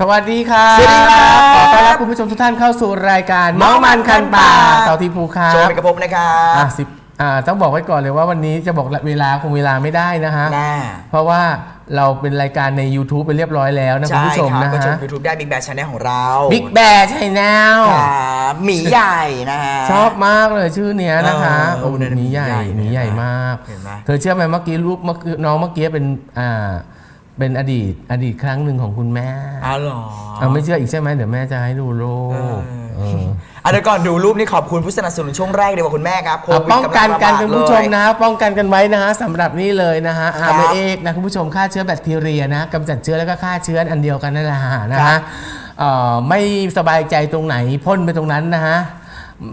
สวัสดีครับสวัสดีครับขอต้อนรับคุณผู้ชมทุกท่านเข้าสู่รายการเมาส์มันคันป่าเต่าทีภูครัโชว์บเอกภพนะครัอะบสิบอ่าต้องบอกไว้ก่อนเลยว่าวันนี้จะบอกเวลาคงเวลาไม่ได้นะฮะหน้าเพราะว่าเราเป็นรายการใน YouTube ไปเรียบร้อยแล้วนะคุณใช่ผู้ชมครับนะก็ชม ฮะ YouTube ได้ Big Bang Channel ของเราบิ๊กแบร์ใช่แนวครับหมีใหญ่นะฮะ ชอบมากเลยชื่อเนี้ยนะคะเออโอ้หมีใหญ่หหมีมีใหใหญ่ญ่มาก เห็นไหม เธอเชื่อไหมเมื่อกี้รูปเมื่อกี้น้องเมื่อกี้เป็นอ่า เป็นอดีตอดีตครั้งหนึ่งของคุณแม่อ๋อเหรอเอาไม่เชื่ออีกใช่ไหมเดี๋ยวแม่จะให้ดูรูปเอออะเดี๋ยวก่อนดูรูปนี้ขอบคุณผู้สนับสนุนช่วงแรกดีกว่าคุณแม่ครับโคเอาวิดป้องกันกันำลัคุณระบาดผู้ชมเลยนะฮะป้องกันกันไว้นะฮะสำหรับนี่เลยนะฮะอาครัร์บเอกนะคุณผู้ชมฆ่าเชื้อแบคทีเรียนะกำจัดเชื้อแล้วก็ฆ่าเชื้ออันเดียวกันนั่นแหละฮะนะครัฮะบเอ่อไม่สบายใจตรงไหนพ่นไปตรงนั้นนะฮะ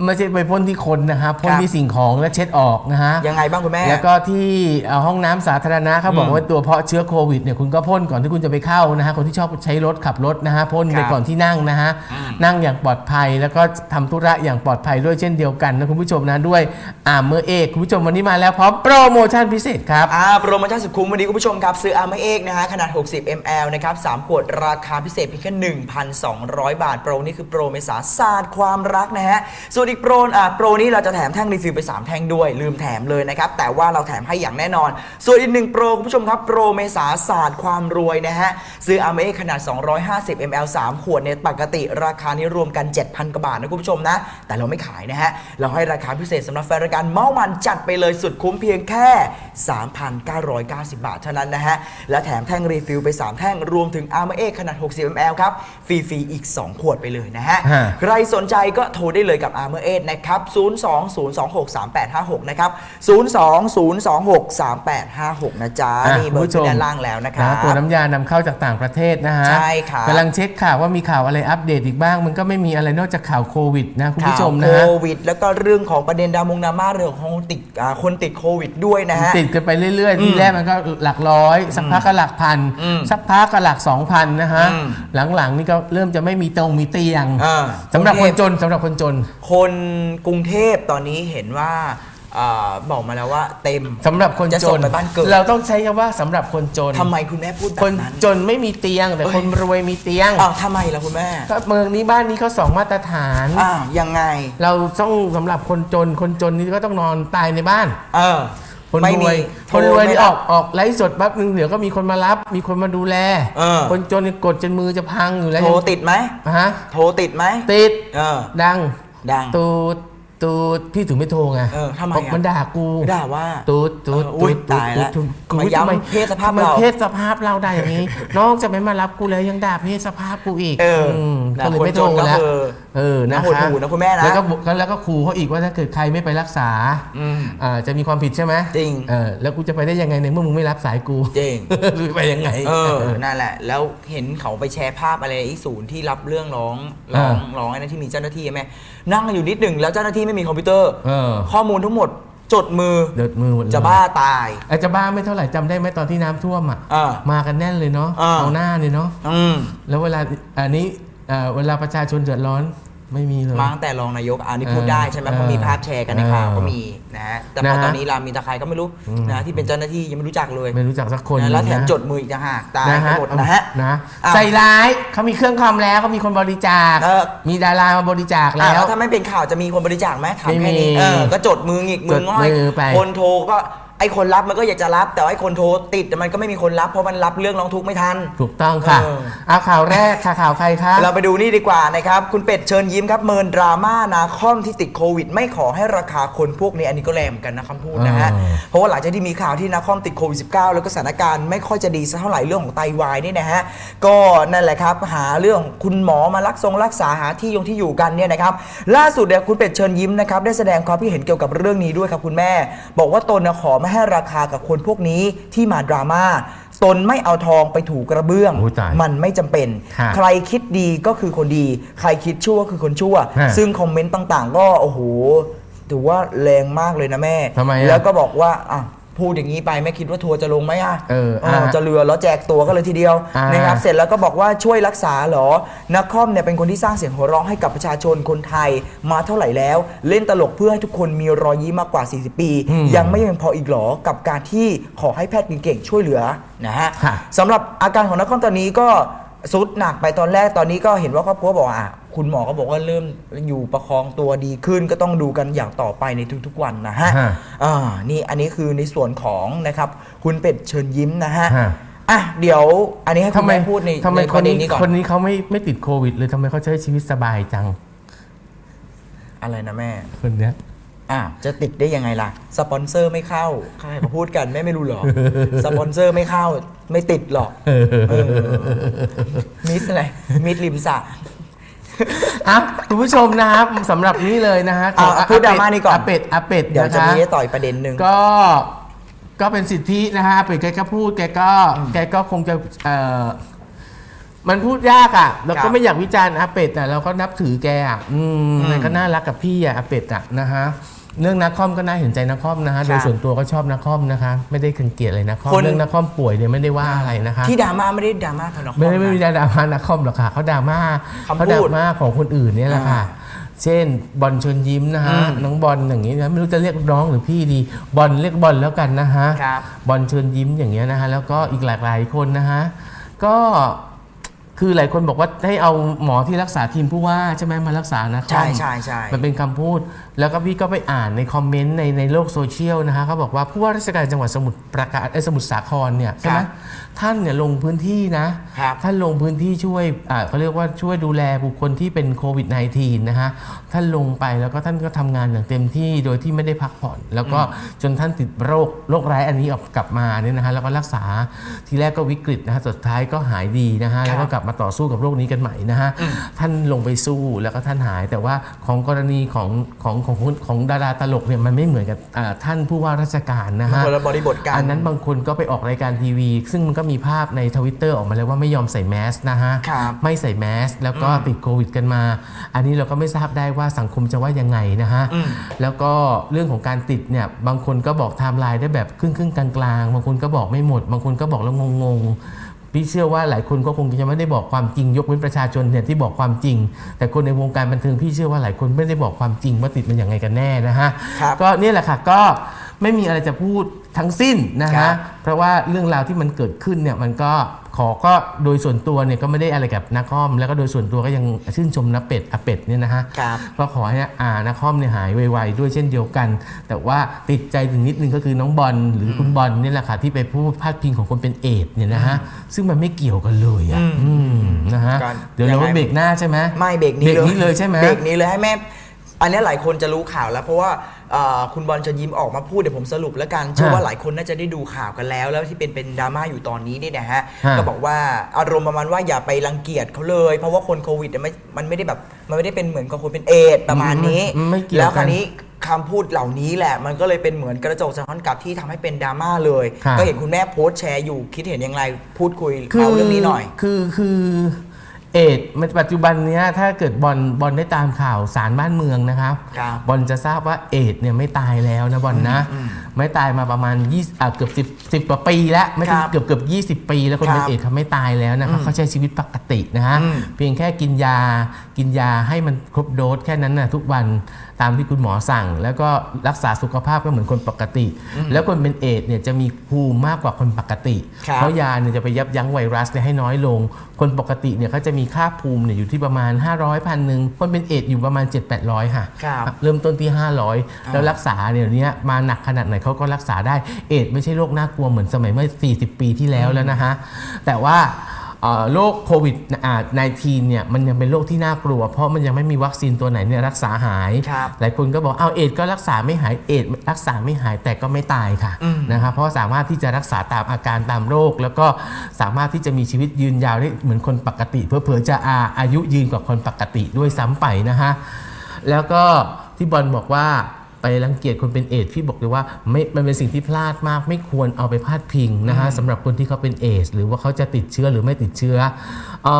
ไม่ใช่ไปพ่นที่คนนะฮะพ่นที่สิ่งของแล้วเช็ดออกนะฮะยังไงบ้างคุณแม่ แล้วก็ที่เอ่อห้องน้ำสาธารณะเขาบอกว่าตัวเพาะเชื้อโควิดเนี่ยคุณก็พ่นก่อนที่คุณจะไปเข้านะฮะคนที่ชอบใช้รถขับรถนะฮะพ่นไปครับก่อนที่นั่งนะฮะนั่งอย่างปลอดภัยแล้วก็ทำธุระอย่างปลอดภัยด้วยเช่นเดียวกันนะคุณผู้ชมนะด้วยอ่าเมื่อเอกคุณผู้ชมวันนี้มาแล้วพร้อมโปรโมชั่นพิเศษครับอ่าโปรโมชั่นสุดคุ้มวันนี้คุณผู้ชมครับซื้ออาร์มเอกนะฮะขนาด 60 ml นะครับ3ขวดราคาพิเศษเพียงแค่1,200 บาทโปรนี่คือโปรเมษาศาสตร์ความรักนะฮะส่วนอีกโปรอ่าโปรนี้เราจะแถมแท่งรีฟิลไป 3 แท่งด้วย ลืมแถมเลยนะครับ แต่ว่าเราแถมให้อย่างแน่นอน ส่วนอีกหนึ่งโปรคุณผู้ชมครับ โปรเมษาศาสตร์ความรวยนะฮะ ซื้ออาร์มเอกขนาด 250 ml 3 ขวดเนี่ยปกติราคานี้รวมกัน 7,000กว่าบาทนะคุณผู้ชมนะ แต่เราไม่ขายนะฮะ เราให้ราคาพิเศษสำหรับแฟนรายการเมาส์มันจัดไปเลยสุดคุ้มเพียงแค่ 3,990 บาทเท่านั้นนะฮะ และแถมแท่งรีฟิลไป 3 แท่งรวมถึงอาร์มเอขนาด 60 ml ครับฟรีๆอีก 2 ขวดไปเลยนะฮะฮะใครสนใจก็โทรได้เลยกับ Armor 8นะครับ 020263856 นะครับ 020263856 นะจ๊ะอะนี่เบอคุณร์ผู้ชที่มด้านล่างแล้วนะครันะบตัวน้ำยานำเข้าจากต่างประเทศนะฮะ ใช่ครับกำลังเช็คข่าวว่ามีข่าวอะไรอัปเดตอีกบ้าง มันก็ไม่มีอะไรนอกจากข่าวโควิดนะคุณผู้ชมนะข่าวฮะโควิด แล้วก็เรื่องของประเด็นดามงดราม่าเรื่องของติดอ่าคนติดโควิดด้วยนะฮะ ติดกันไปเรื่อยๆ ทีแรกมันก็หลักร้อย สักพักก็หลักพันอืมสักพักก็หลักสองพันนะฮะอืมหลังๆนี่ก็เริ่มจะไม่มีตรงมีเตียงอ่าสำหรับคนจนสำหรับคนจนคนกรุงเทพตอนนี้เห็นว่าอ่าบอกมาแล้วว่าเต็ม สำหรับคนจะจส่งนไปบ้านเกิด เราต้องใช้คำว่าสำหรับคนจน ทำไมคุณแม่พูดแบคบนนั้น จนไม่มีเตียงแต่เอ้ย คนรวยมีเตียงอ้าวทำไมล่ะคุณแม่ก็เมืองนี้บ้านนี้เขาสองมาตรฐาน อ้าวยังไง เราต้องสำหรับคนจนคนจนนี่ก็ต้องนอนตายในบ้าน เออคนไม่รมีวยโทคนรวยไม่นี่บออกออกไลฟ์สดแป๊บนึงเดี๋ยวก็มีคนมารับ มีคนมาดูแล เออ คนจนนี่กดจนมือจะพังอยู่แล้วโทรติดไหม ฮะโทรติดไหมติดเออ ดัง ดัง ตูดตูดพี่ถึงไม่โทรไงเออทำไมบอกอะมันด่ากูด่าว่า ตูดตูดเอออุ๊ตูยดตูดตายแล้วตูดกูมาย้ำทำไเพศสภาพทำไมเราเพศสภาพเราได้อย่างนี้น้องจะไม่มารับกูเลยยังด่าเพศสภาพกูอีกเออมนะก็เลยไม่คนจโทรนก็แล้วคือเออนะน่าหดคะหู่นะคุณแม่นะแล้วก็บอกแล้วก็ขู่เขาอีกว่าถ้าเกิดใครไม่ไปรักษาอืมอ่าจะมีความผิดใช่ไหมจริง เออแล้วกูจะไปได้ยังไงในเมื่อมึงไม่รับสายกูจริง หรือไปยังไง เออ นั่นแหละ แล้วเห็นเขาไปแชร์ภาพอะไรอีศูนย์ที่รับเรื่องร้อง ร้องอ่าร้องไอ้นั่นที่มีเจ้าหน้าที่ไหม นั่งกันอยู่นิดหนึ่งแล้วเจ้าหน้าที่ไม่มีคอมพิวเตอร์ เออ ข้อมูลทั้งหมดจดมือเดือดมือหมดเลยจะบ้าตาย ไอ้จะบ้าไม่เท่าไหร่จำได้ไหมตอนที่น้ำท่วมอะอ่ามากันแน่นเลยเนาะอ่า เอาหน้าเลยเนาะอืม แล้วเวลาอันนี้เอ่อเวลาประชาชนเดือดร้อน ไม่มีเลย มาตั้งแต่รองนายกอันนี้พูดเออได้ใช่ไหมเพราะมีภาพแชร์กันในข่าวเออก็มีนะฮะแต่พนะอฮะตอนนี้รามีตะใครก็ไม่รู้นะที่เป็นเจ้าหน้าที่ยังไม่รู้จักเลยไม่รู้จักสักคนนะแล้วแถมนะ จดมืออีกต่างหากตายนะไปฮะหมดนะฮะ นะอ้าวใส่ร้ายเขามีเครื่องคอมแล้วเขามีคนบริจาค เออ มีดารามาบริจาคอะแล้แล้ว วถ้าไม่เป็นข่าวจะมีคนบริจาคไหมถามแค่นี้ไม่มีเออก็จดมือหงิกมือง่อยจดมือไปคนโทรก็ ไอ้คนรับมันก็อยากจะรับ แต่ว่าไอ้คนโทรติดแต่มันก็ไม่มีคนรับเพราะมันรับเรื่องร้องทุกข์ไม่ทัน ถูกต้องค่ะเออ เอาข่าวแรกค่ะข่าวใครคะ เราไปดูนี่ดีกว่านะครับ คุณเป็ดเชิญยิ้มครับ เมินดราม่านาคอมที่ติดโควิด ไม่ขอให้ราคาคนพวกนี้อันนี้ก็แรงเหมือนกันนะคำพูดนะฮะ อ่า เพราะว่าหลังจากที่มีข่าวที่นาคอมติดโควิด -19 แล้วก็สถานการณ์ไม่ค่อยจะดีสักเท่าไหร่เรื่องของไตวายนี่นะฮะ ก็นั่นแหละครับ หาเรื่องคุณหมอมารักทรงรักษาหาที่ยงที่อยู่กันเนี่ยนะครับ ล่าสุดเนี่ยคุณเป็ดเชิญยิ้มนะครับได้แสดงความคิดเห็นเกี่ยวกับเรื่องนี้ด้วยครับคุณแม่ บอกว่าตนนะขอไม่ให้ราคากับคนพวกนี้ที่มาดราม่าตนไม่เอาทองไปถูกระเบื้อง โอ้ยตายมันไม่จำเป็น ค่ะใครคิดดีก็คือคนดี ใครคิดชั่วก็คือคนชั่ว ฮะซึ่งคอมเมนต์ต่างๆ ก็ โอ้โหถือว่าแรงมากเลยนะแม่ ทำไมอะ แล้วก็บอกว่าอะ พูดอย่างนี้ไปแม่คิดว่าทัวร์จะลงไหมอะเออเอออะจะเรือแล้วแจกตัวกันเลยทีเดียวอ่านนะครับเสร็จแล้วก็บอกว่าช่วยรักษาเหรอนักคอมเนี่ยเป็นคนที่สร้างเสียงหัวเราะให้กับประชาชนคนไทยมาเท่าไหร่แล้ว เล่นตลกเพื่อให้ทุกคนมีรอยยิ้มมากกว่า 40 ปี อืมยังไม่ยังพออีกเหรอกับการที่ขอให้แพทย์เก่งๆช่วยเหลือนะฮะค่ะ สำหรับอาการของนักคอมตอนนี้ก็สุดหนักไปตอนแรกตอนนี้ก็เห็นว่าครอบครัวบอกอะ คุณหมอก็บอกว่าเริ่มอยู่ประคองตัวดีขึ้นก็ต้องดูกันอย่างต่อไปในทุกๆวันนะฮะฮะ อ่านี่อันนี้คือในส่วนของนะครับ คุณเป็ดเชิญยิ้มนะฮะ ฮะ อะเดี๋ยวอันนี้ให้คุทำณไมแม่พูดในทำไมในคปนระเด็นนี้นี้ก่อนคนนี้เขาไม่ไม่ติดโควิดเลยทำไมเขาใช้ชีวิตสบายจังอะไรนะแม่ คนเนี้ย อะจะติดได้ยังไงล่ะ สปอนเซอร์ไม่เข้าใครเขาพูดกันแม่ไม่รู้หรอ สปอนเซอร์ไม่เข้า ไม่ติดหรอกเออมิสอะไรมิสริมสระ อะคุณผู้ชมนะครับสำหรับนี้เลยนะฮะอะพูดดราม่านี้ก่อน อาเป็ดอาเป็ดเดี๋ยวจะคมีให้ต่อยประเด็นหนึ่ง ก็ก็เป็นสิทธินะฮะอาเป็ดแกก็พูดแกก็แกก็คงจะเอ่อมันพูดยากอะเราครัก็บ ไม่อยากวิจารณ์อาเป็ดอะเราก็นับถือแกอะอืมอืมมันก็น่ารักกับพี่อะอาเป็ดอะนะฮะ เรื่องนักคอมก็น่าเห็นใจนักคอมนะฮะครับโดยส่วนตัวก็ชอบนักคอมนะคะ ไม่ได้ขันเกลียดเลยนักคอม คน เรื่องนักคอมป่วยเนี่ยไม่ได้ว่าอะไรนะคะที่ดราม่าไม่ได้ดราม่าทนอคอไม่ได้ไม่มีนะ ดราม่านักคอมหรอกค่ะเขาดราม่าคำพูดเขาดราม่าของคนอื่นเนี่ยแหละค่ะอ่าเช่นบอลเชิญยิ้มนะฮะอืมน้องบอลอย่างนี้นะไม่รู้จะเรียกน้องหรือพี่ดี บอลเรียกบอลแล้วกันนะฮะ ครับ บอลเชิญยิ้มอย่างเงี้ยนะฮะ แล้วก็อีกหลากหลายคนนะฮะ ก็ คือหลายคนบอกว่าให้เอาหมอที่รักษาทีมผู้ว่าใช่ไหมมารักษานะคอใช่มใช่ใช่ มันเป็นคำพูด แล้วก็พี่ก็ไปอ่านในคอมเมนต์ในในโลกโซเชียลนะฮะเขาบอกว่าผู้ว่าราชการจังหวัดสมุทรปราการเอ้ยสมุทรสาครเนี่ยใช่ไหมครับท่านเนี่ยลงพื้นที่นะ ครับท่านลงพื้นที่ช่วยอ่าเขาเรียกว่าช่วยดูแลบุคคลที่เป็นโควิด -19 นะฮะ ท่านลงไปแล้วก็ท่านก็ทำงานอย่างเต็มที่โดยที่ไม่ได้พักผ่อน แล้วก็จนท่านติดโรคโรคร้ายอันนี้ออกกลับมาเนี่ยนะฮะแล้วก็รักษาทีแรกก็วิกฤตนะฮะสุดท้ายก็หายดีนะฮะแล้วก็กลับมาต่อสู้กับโรคนี้กันใหม่นะฮะท่านลงไปสู้แล้วก็ท่านหาย แต่ว่าของกรณีของของของของของดาราตลกเนี่ยมันไม่เหมือนกับอ่าท่านผู้ว่าราชการนะมันฮะคนละบริบทกัน อันนั้นบางคนก็ไปออกรายการทีวี ซึ่งมันก็มีภาพในทวิตเตอร์ออกมาแล้วว่าไม่ยอมใส่แมสนะฮะ ครับ ไม่ใส่แมสแล้วก็ติดโควิดกันมา อันนี้เราก็ไม่ทราบได้ว่าสังคมจะว่ายังไงนะฮะอืมแล้วก็เรื่องของการติดเนี่ยบางคนก็บอกไทม์ไลน์ได้แบบครึ่งครึ่งๆกลางๆบางคนก็บอกไม่หมด บางคนก็บอกแล้วงงๆพี่เชื่อว่าหลายคนก็คงจะไม่ได้บอกความจริง ยกเว้นประชาชนเนี่ยที่บอกความจริง แต่คนในวงการบันเทิงพี่เชื่อว่าหลายคนไม่ได้บอกความจริงว่าติดมันอย่างไงกันแน่นะฮะ ครับ ก็เนี่ยแหละค่ะก็ไม่มีอะไรจะพูด ทั้งสิ้นนะครัฮะบ เพราะว่าเรื่องราวที่มันเกิดขึ้นเนี่ยมันก็ขอก็โดยส่วนตัวเนี่ยก็ไม่ได้อะไรกับนักคอม แล้วก็โดยส่วนตัวก็ยังชื่นชมนักเป็ดอาเป็ดเนี่ยนะฮะ ครับ ก็ขอให้อ่านักคอมเนี่ยหายไวๆด้วยเช่นเดียวกัน แต่ว่าติดใจถึงนิดนึงก็คือน้องบอลหรือคุณบอลเนี่ยแหละค่ะที่ไปพูดพาดพิงของคนเป็นเอดส์เนี่ยนะฮะ ซึ่งมันไม่เกี่ยวกันเลยอะอืมอืมนะฮะ การเดี๋ยวเรายังไง เบรกหน้าใช่ไหมไม่เบรกนี้เบรกนี้เลยใช่ไหม เบรกนี้เลยให้แม่ อันนี้หลายคนจะรู้ข่าวแล้ว เพราะว่า เอ่อคุณบอลเจะยิ้มออกมาพูดเดี๋ยวผมสรุปแล้วกันเชื่อว่าหลายคนน่าจะได้ดูข่าวกันแล้ว แล้วที่เป็นเป็นดราม่าอยู่ตอนนี้เนี่ยนะฮะฮะก็บอกว่าอารมณ์ประมาณว่าอย่าไปรังเกียจเขาเลย เพราะว่าคนโควิดเนี่ยไม่มันไม่ได้แบบมันไม่ได้เป็นเหมือนกับคนเป็นเอดส์ประมาณนี้ไม่ไม่เกี่ยวกัน แล้วคราวนี้ คำพูดเหล่านี้แหละ มันก็เลยเป็นเหมือนกระจกสะท้อนกลับที่ทำให้เป็นดราม่าเลยค่ะก็เห็นคุณแม่โพสต์แชร์อยู่คิดเห็นอย่างไรพูดคุยเอาเรื่องนี้หน่อย คือคือ เอดส์มันปัจจุบันเนี้ยถ้าเกิดบอลบอลได้ตามข่าวสารบ้านเมืองนะครับ ครับ บอลจะทราบว่าเอดส์เนี่ยไม่ตายแล้วนะบอลนะอืมไม่ตายมาประมาณ20อะเกือบ10 10กว่าปีแล้วไม่ใช่ครับเกือบเกือบ20 ปี แล้วคนเป็นครับเอดส์เขาไม่ตายแล้วนะครับเขาใช้ชีวิตปกตินะฮะอืมเพียงแค่กินยากินยาให้มันครบโดสแค่นั้นนะทุกวันตามที่คุณหมอสั่ง แล้วก็รักษาสุขภาพก็เหมือนคนปกติ แล้วคนเป็นเอดส์เนี่ยจะมีภูมิมากกว่าคนปกติ ครับ เพราะยาเนี่ยจะไปยับยั้งไวรัสเนี่ยให้น้อยลง คนปกติเนี่ยเขาจะมีค่าภูมิเนี่ยอยู่ที่ประมาณ 500พันหนึ่งคนเป็นเอดส์อยู่ประมาณ 7-800ค่ะ ครับ เริ่มต้นที่ 500 แล้วรักษาเนี่ยเนี้ยมาหนักขนาดไหนเขาก็รักษาได้เอดส์ไม่ใช่โรคน่ากลัวเหมือนสมัยเมื่อ 40 ปีที่แล้วแล้วนะฮะแต่ว่าเอ่อโรคโควิดอ่า19 เนี่ยมันยังเป็นโรคที่น่ากลัว เพราะมันยังไม่มีวัคซีนตัวไหนเนี่ยรักษาหายครับหลายคนก็บอกเอาเอดส์ก็รักษาไม่หายเอดส์รักษาไม่หายแต่ก็ไม่ตายค่ะอืมนะครับเพราะว่าสามารถที่จะรักษาตามอาการตามโรค แล้วก็สามารถที่จะมีชีวิตยืนยาวได้เหมือนคนปกติ เพื่อๆจะอาอายุยืนกว่าคนปกติด้วยซ้ำไปนะฮะแล้วก็ที่บอลบอกว่า ไปรังเกียจคนเป็นเอดส์พี่บอกเลยว่าไม่มันเป็นสิ่งที่พลาดมาก ไม่ควรเอาไปพาดพิงนะฮะสำหรับคนที่เขาเป็นเอดส์หรือว่าเขาจะติดเชื้อหรือไม่ติดเชื้อเอ่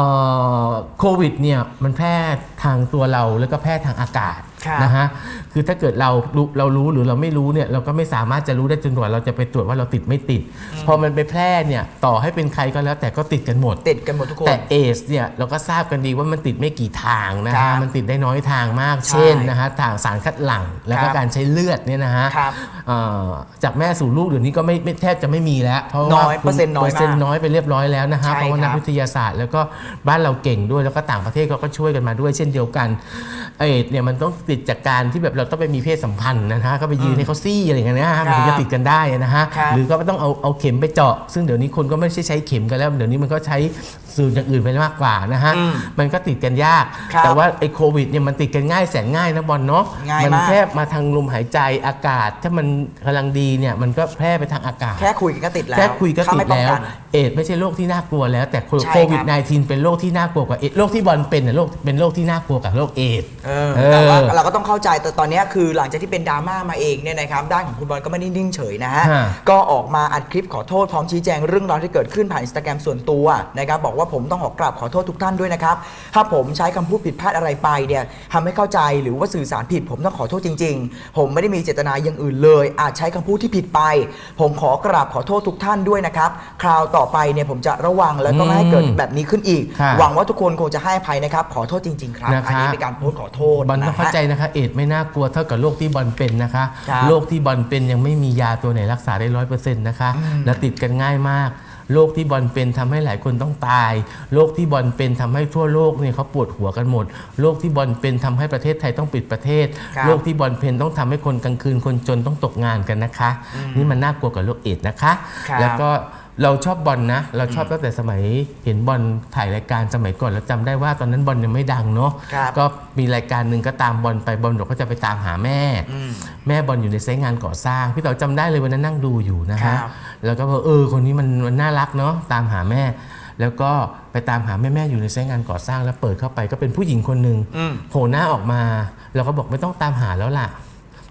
อโควิดเนี่ยมันแพร่ทางตัวเราแล้วก็แพร่ทางอากาศครับ นะฮะคือถ้าเกิดเรารู้เรารู้หรือเราไม่รู้เนี่ยเราก็ไม่สามารถจะรู้ได้จนกว่าเราจะไปตรวจว่าเราติดไม่ติด พอมันไปแพร่เนี่ยต่อให้เป็นใครก็แล้วแต่ก็ติดกันหมด ติดกันหมดทุกคนแต่เอสเนี่ยเราก็ทราบกันดีว่ามันติดไม่กี่ทางนะครัฮะบมันติดได้น้อยทางมากใช่เช่นนะฮะทางสารคัดหลั่งแล้วก็ครับการใช้เลือดเนี่ยนะฮะครับเอ่อจากแม่สู่ลูกเดี๋ยวนี้ก็ไม่ไม่แทบจะไม่มีแล้ว เพราะน้ว่าอยเปอร์เซ็นต์น้อยมากเปอร์เซ็นต์น้อยไปเรียบร้อยแล้วนะฮะใช่เพราะว่านักครับวิทยาศาสตร์ แล้วก็บ้านเราเก่งด้วยแล้วก็ต่างประเทศเขาก็ช่วยกันมาด้วย เช่นเดียวกันเอดเนี่ยมันต้องติดจากการที่แบบเราต้องไปมีเพศสัมพันธ์นะฮะก็ไปยืนให้เขาซี่อะไรอย่างเงี้ยนะฮะมันถึงจะติดกันได้นะฮะครับหรือก็ต้องเอาเอาเข็มไปเจาะ ซึ่งเดี๋ยวนี้คนก็ไม่ใช่ใช้เข็มกันแล้ว เดี๋ยวนี้มันก็ใช้สื่ออย่างอื่นไปมากกว่านะฮะอืมมันก็ติดกันยากครับแต่ว่าไอ้โควิดเนี่ยมันติดกันง่ายแสนง่ายนะบอลเนาะง่ายมัมากแค่มาทางลมหายใจอากาศ ถ้ามันกำลังดีเนี่ยมันก็แพร่ไปทางอากาศ แค่คุยกันก็ติดแล้วแค่คุยก็ถ้าติไม่ดป้องแล้วกันเอดส์ไม่ใช่โรคที่น่ากลัวแล้ว แต่ใช่ครับโควิด -19 เป็นโรคที่น่ากลัวกว่าเอดส์โรคที่บอลเป็นเนี่ยโรคเป็นโรคที่น่ากลัวกับโรคเอดส์เออเออแต่ว่าเราก็ต้องเข้าใจแต่ตอนเนี้ยคือหลังจากที่เป็นดราม่ามาเองเนี่ยนะครับด้านของคุณบอลก็ไม่ได้นิ่งเฉยนะฮะฮะก็ออกมาอัดคลิปขอโทษพร้อมชี้แจงเรื่องราวที่เกิดขึ้นผ่านอินสตาแกรมส่วนตัวนะครับบอกว่าผมต้องขอกราบขอโทษทุกท่านด้วยนะครับถ้าผมใช้คำพูดผิดพลาดอะไรไปเนี่ยทำให้เข้าใจหรือว่าสื่อสารผิด ผมต้องขอโทษจริง ๆ ผมไม่ได้มีเจตนาอย่างอื่นเลย อาจใช้คำพูดที่ผิดไป ผมขอกราบขอโทษทุกท่านด้วยนะครับคราวต่อไปเนี่ยผมจะระวังแล้วก็ไม่ให้เกิดแบบนี้ขึ้นอีก ค่ะ หวังว่าทุกคนคงจะให้อภัยนะครับขอโทษจริง ๆ ครับนะคะอันนี้เป็นการโพสต์ขอโทษ บอลต้องนะฮะเข้าใจนะคะเอดส์ไม่น่ากลัวเท่ากับโรคที่บอลเป็นนะคะครับโรคที่บอลเป็นยังไม่มียาตัวไหนรักษาได้ร้อยเปอร์เซ็นต์นะคะและติดกันง่ายมากโรคที่บอลเป็นทำให้หลายคนต้องตายโรคที่บอลเป็นทำให้ทั่วโลกเนี่ยเขาปวดหัวกันหมดโรคที่บอลเป็นทำให้ประเทศไทยต้องปิดประเทศครับ โรคที่บอลเป็นต้องทำให้คนกลางคืนคนจนต้องตกงานกันนะคะ นี่มันน่ากลัวกว่าโรคเอดส์นะคะครับแล้วก็ เราชอบบอลนะ เราชอบตั้งแต่สมัยเห็นบอลถ่ายรายการสมัยก่อนเราจำได้ว่าตอนนั้นบอลยังไม่ดังเนาะครับก็มีรายการหนึ่งก็ตามบอลไปบอลบอกก็จะไปตามหาแม่อืมแม่บอลอยู่ในไซต์งานก่อสร้าง พี่เต๋อจำได้เลยวันนั้นนั่งดูอยู่นะครัฮะบแล้วก็บอกเออคนนี้มันมันน่ารักเนาะตามหาแม่ แล้วก็ไปตามหาแม่แม่อยู่ในไซต์งานก่อสร้างแล้วเปิดเข้าไปก็เป็นผู้หญิงคนหนึ่งอืมโผล่หน้าออกมาเราก็บอกไม่ต้องตามหาแล้วล่ะ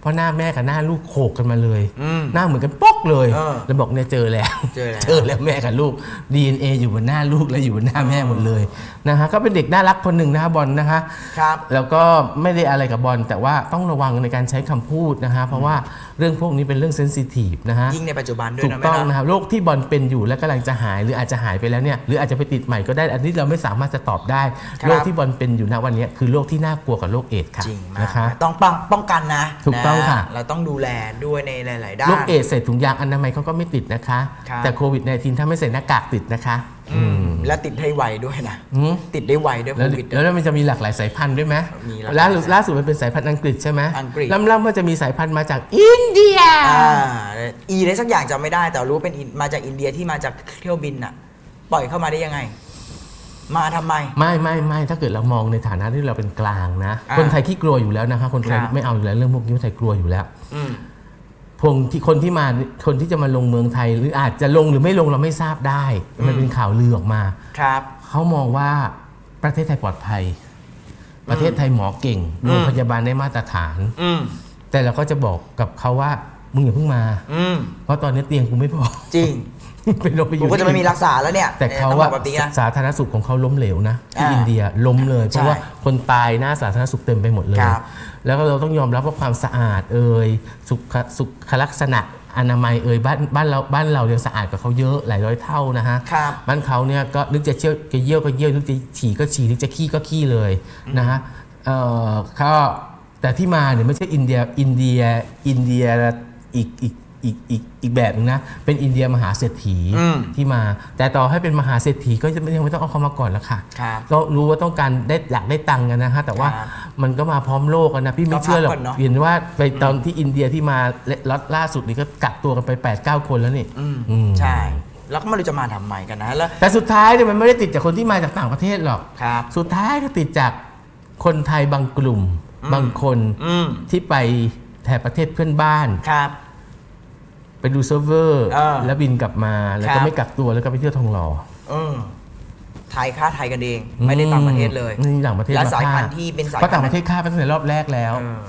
เพราะหน้าแม่กับหน้าลูกโขกกันมาเลยอืมหน้าเหมือนกันป๊อกเลยเออแล้วบอกเนี่ยเจอแล้วเจอแล้ว เจอแล้วแม่กับลูก DNA อยู่บนหน้าลูกและอยู่บนหน้าแม่หมดเลยนะฮะก็เป็นเด็กน่ารักคนหนึ่งนะฮะบอลนะคะครับแล้วก็ไม่ได้อะไรกับบอลแต่ว่าต้องระวังในการใช้คำพูดนะฮะเพราะว่าเรื่องพวกนี้เป็นเรื่องเซนซิทีฟนะฮะยิ่งในปัจจุบันด้วยถูกนะต้องแม่นะนะครับโรคที่บอลเป็นอยู่และกำลังจะหายหรืออาจจะหายไปแล้วเนี่ยหรืออาจจะไปติดใหม่ก็ได้อันนี้เราไม่สามารถจะตอบได้ครับโรคที่บอลเป็นอยู่ณวันนี้คือโรคที่น่ากลัวกว่าโรคเอดส์ค่ะจริงมากนะคะต้องป้องป้องกันนะถูกต้องนค่ะ เราต้องดูแลด้วยในหลาย ๆ ด้าน โรคเอดส์ใส่ถุงยางอนามัยเขาก็ไม่ติดนะคะ ครับ แต่โควิด -19 ถ้าไม่ใส่หน้ากากติดนะคะ อืมและติดได้ไวด้วยนะ อืมติดได้ไวด้วยโคแล้ววิด แล้วมันจะมีหลากหลายสายพันธุ์ด้วยไหมมีหลากหลายล่าสุดล่าสุดมันเป็นสายพันธุ์อังกฤษใช่ไหมอังกฤษ ล่ำๆว่าจะมีสายพันธุ์มาจากอินเดีย อ่าอีได้สักอย่างจำไม่ได้แต่รู้เป็นอินมาจากอินเดียที่มาจากเที่ยวบินอะปล่อยเข้ามาได้ยังไง มาทำไม ไม่ไม่ไม่ถ้าเกิดเรามองในฐานะที่เราเป็นกลางนะ อ่าคนไทยขี้กลัวอยู่แล้วนะคะ คนไทยครับ ไม่เอาอยู่แล้วเรื่องพวกนี้คนไทยกลัวอยู่แล้วอืมพงที่คนที่มาคนที่จะมาลงเมืองไทย หรืออาจจะลงหรือไม่ลงเราไม่ทราบได้มันเป็นข่าวลือออกมา ครับ เขามองว่าประเทศไทยปลอดภัย ประเทศไทยหมอเก่งโรงพยาบาลได้มาตรฐาน อืม แต่เราก็จะบอกกับเขาว่า มึงอย่าเพิ่งมา อืมเพราะตอนนี้เตียงกูไม่พอ จริงเป็นโรงพยากูบาลก็จะไม่มีรักษาแล้วเนี่ยแต่เขาต้องบว่าอกแบบนี้นะ สาธารณสุขของเขาล้มเหลวนะที่อ่าอินเดียล้มเลย เพใช่ราะว่าคนตายหน้าสาธารณสุขเต็มไปหมดเลย ครับแล้วก็เราต้องยอมรับว่าความสะอาดเอ่ยสุขสุขลักษณะอนามัยเอ่ยบ้านบ้านเราบ้านเรายังสะอาดกว่าเขาเยอะหลายร้อยเท่านะฮะครับบ้านเขาเนี่ยก็นึกจะเชี่ยวจะเยี่ยวก็เยี่ยวนึกจะฉี่ก็ฉี่นึกจะขี้ก็ขี้เลยนะฮะเอ่อเขาแต่ที่มาเนี่ยไม่ใช่อินเดียอินเดียอินเดีย อีกอีกอีกอีกอีกแบบหนึงนะ เป็นอินเดียมหาเศรษฐีอืมที่มา แต่ต่อให้เป็นมหาเศรษฐีก็จะไม่ยังไม่ต้องเอาเขามาก่อนแล้วค่ะครับก็รู้ว่าต้องการได้อยากได้ตังค์กันนะฮะแต่ว่าครับมันก็มาพร้อมโลกกันนะพี่ไม่ก็เชื่อหรอกพักก่อนเนอะ เห็นว่าไปตอนที่อินเดียที่มาล็อตล่าสุดนี่ก็กักตัวกันไป8ปดเคนแล้วนี่อืมอืมใช่ แล้วก็ไม่รู้จะมาทำไมกันนะแล้วแต่สุดท้ายเนี่ยมันไม่ได้ติดจากคนที่มาจากต่างประเทศหรอก ครับ สุดท้ายก็ติดจากคนไทยบางกลุ่มบางคนอืม ที่ไป แถบประเทศเพื่อนบ้าน ครับ ไปดูเซิร์ฟเวอร์เออแล้วบินกลับมาแล้วครัก็บ ไม่กักตัวแล้วก็ไปเที่ยวทองหล่อเออไทยค่าไทยกันเอง ไม่ได้ต่างประเทศเลย นี่ต่างประเทศและมสายพันธุ์ฆ่ที่เป็นสายเพราะต่างพัปนระธุ์เทศฆ่าไปตั้งแต่รอบแรกแล้ว เออ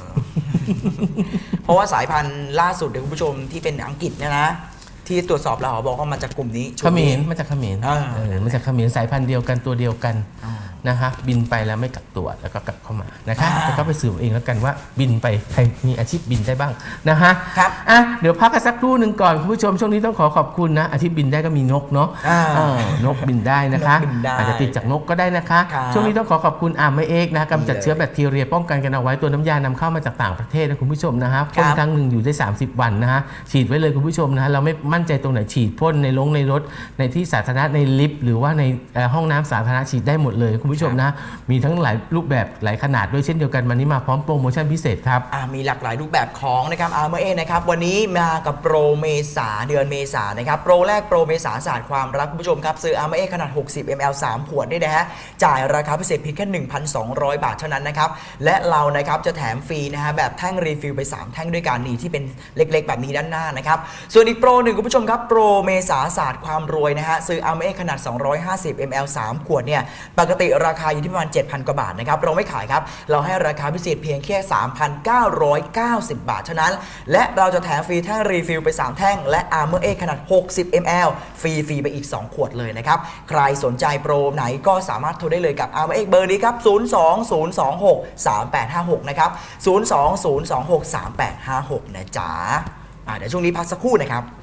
เพราะว่าสายพันธุ์ล่าสุดเดี๋ยวคุณผู้ชมที่เป็นอังกฤษเนี่ยนะ ที่ตรวจสอบแล้วบอกว่ามาจากกลุ่มนี้ชุเขดมนี้ รมาจากเขมรอ่า เออมาจากเขมรสายพันธุ์เดียวกันตัวเดียวกัน นะฮะบินไปแล้วไม่กักตัวแล้วก็กลับเข้ามานะคะอ่าแล้วก็ไปสืบเองแล้วกันว่าบินไปใครมีอาชีพบินได้บ้างนะฮะครับอะเดี๋ยวพักกันสักครู่หนึ่งก่อนคุณผู้ชมช่วงนี้ต้องขอขอบคุณนะอาชีพบินได้ก็มีนกเนาะอ่าเออนกบินได้นะคะนกบินได้อาจจะติดจากนกก็ได้นะคะครับช่วงนี้ต้องขอขอบคุณอาร์มเอกนะกำจัดนี่เลยเชื้อแบคทีเรียป้องกันกันเอาไว้ตัวน้ำยานำเข้ามาจากต่างประเทศนะคุณผู้ชมนะฮะครัพ่นบครั้งหนึ่งอยู่ได้ 30 วันนะฮะฉีดไว้เลยคุณผู้ชมนะฮะเราไม่มั่นใจตรงไหนฉีดพ่นในลงในรถในที่สาธารณะในลิฟต์หรือว่าในเอ่อห้องน้ำสาธารณะฉีดได้หมดเลยคุณผู้ชมนะ มีทั้งหลายรูปแบบหลายขนาดด้วยเช่นเดียวกันวันนี้มาพร้อมโปรโมชั่นพิเศษครับ อ่ามีหลากหลายรูปแบบของนะครับอาร์เมอร์เอนะครับวันนี้มากับโปรเมษาเดือนเมษานะครับโปรแรกโปรเมษาศาสตร์ความรักคุณผู้ชมครับซื้ออาร์เมอร์เอขนาด 60 ml 3 ขวดได้นะฮะจ่ายราคาพิเศษเพียงแค่ 1,200 บาทเท่านั้นนะครับและเรานะครับจะแถมฟรีนะฮะแบบแท่งรีฟิลไป 3 แท่งด้วยกันนี่ที่เป็นเล็ก ๆ แบบนี้ด้านหน้านะครับส่วนอีกโปรหนึ่งคุณผู้ชมครับโปรเมษาศาสตร์ความรวยนะฮะซื้ออาร์เมอร์เอขนาด 250 ml 3 ขวดเนี่ยปกติราคาอยู่ที่ประมาณ 7,000 กว่าบาทนะครับ เราไม่ขายครับ เราให้ราคาพิเศษเพียงแค่ 3,990 บาทเท่านั้น และเราจะแถมฟรีแท่งรีฟิลไป 3 แท่ง และ Armor A ขนาด 60 ml ฟรีฟรีไปอีก 2 ขวดเลยนะครับ ใครสนใจโปรไหนก็สามารถโทรได้เลยกับ Armor A เอเบอร์นี้ครับ 020263856 นะครับ 020263856 นะจ๊ะอะเดี๋ยวช่วงนี้พักสักครู่นะครับ